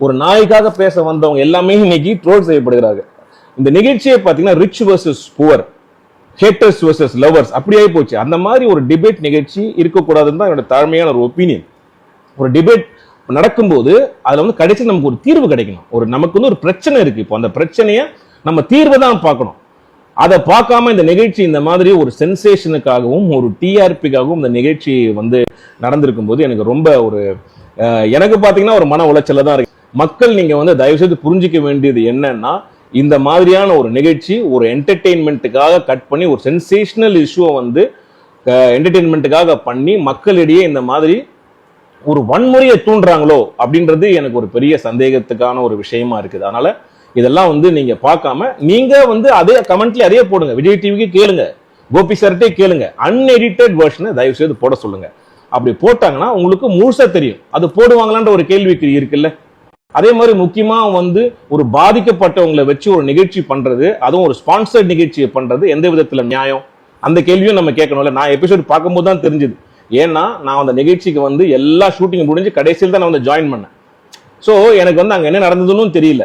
ஒரு நாய்க்காக பேச வந்தவங்க எல்லாமே இன்னைக்கு ட்ரோல் செய்யப்படுகிறாங்க. இந்த நிகழ்ச்சியை பார்த்தீங்கன்னா rich versus poor haters versus lovers அப்படியே போச்சு. அந்த மாதிரி ஒரு டிபேட் நிகழ்ச்சி இருக்கக்கூடாதுன்னு தான் என்னோட தாழ்மையான ஒரு ஒப்பீனியன் ஒரு டிபேட் நடக்கும்போது அதில் வந்து கடைசி நமக்கு ஒரு தீர்வு கிடைக்கணும். ஒரு நமக்கு வந்து ஒரு பிரச்சனை இருக்கு. இப்போ அந்த பிரச்சனையை நம்ம தீர்வை தான் பார்க்கணும். அதை பார்க்காம இந்த நிகழ்ச்சி இந்த மாதிரி ஒரு சென்சேஷனுக்காகவும் ஒரு டிஆர்பிக்காகவும் இந்த நிகழ்ச்சி வந்து நடந்திருக்கும் போது எனக்கு ரொம்ப ஒரு எனக்கு பார்த்தீங்கன்னா ஒரு மன உளைச்சல தான் இருக்கு. மக்கள் நீங்க வந்து தயவு செய்து புரிஞ்சிக்க வேண்டியது என்னன்னா இந்த மாதிரியான ஒரு நிகழ்ச்சி ஒரு என்டர்டெயின்மெண்ட்டுக்காக கட் பண்ணி ஒரு சென்சேஷனல் இஷ்யூவை வந்து என்டர்டெயின்மெண்ட்டுக்காக பண்ணி மக்களிடையே இந்த மாதிரி ஒரு வன்முறையை தூண்டுறாங்களோ அப்படின்றது எனக்கு ஒரு பெரிய சந்தேகத்துக்கான ஒரு விஷயமா இருக்குது. அதனால இதெல்லாம் வந்து நீங்க பார்க்காம நீங்க வந்து அதே கமெண்ட்ல அதே போடுங்க. விஜய் டிவிக்கு கேளுங்க. கோபி சார்ட்டே கேளுங்க. அன்எடிட்டட் வேர்ஷனை தயவு செய்து போட சொல்லுங்க. அப்படி போட்டாங்கன்னா உங்களுக்கு முழுசா தெரியும். அது போடுவாங்களான்ற ஒரு கேள்விக்கு இருக்குல்ல? அதே மாதிரி முக்கியமாக வந்து ஒரு பாதிக்கப்பட்டவங்களை வச்சு ஒரு நிகழ்ச்சி பண்ணுறது அதுவும் ஒரு ஸ்பான்சர்ட் நிகழ்ச்சியை பண்ணுறது எந்த விதத்தில் நியாயம்? அந்த கேள்வியும் நம்ம கேட்கணும்ல. நான் எபிசோட் பார்க்கும்போது தான் தெரிஞ்சுது. ஏன்னா நான் அந்த நிகழ்ச்சிக்கு வந்து எல்லா ஷூட்டிங் முடிஞ்சு கடைசியில் தான் நான் வந்து ஜாயின் பண்ணேன். ஸோ எனக்கு வந்து அங்கே என்ன நடந்ததுன்னு தெரியல.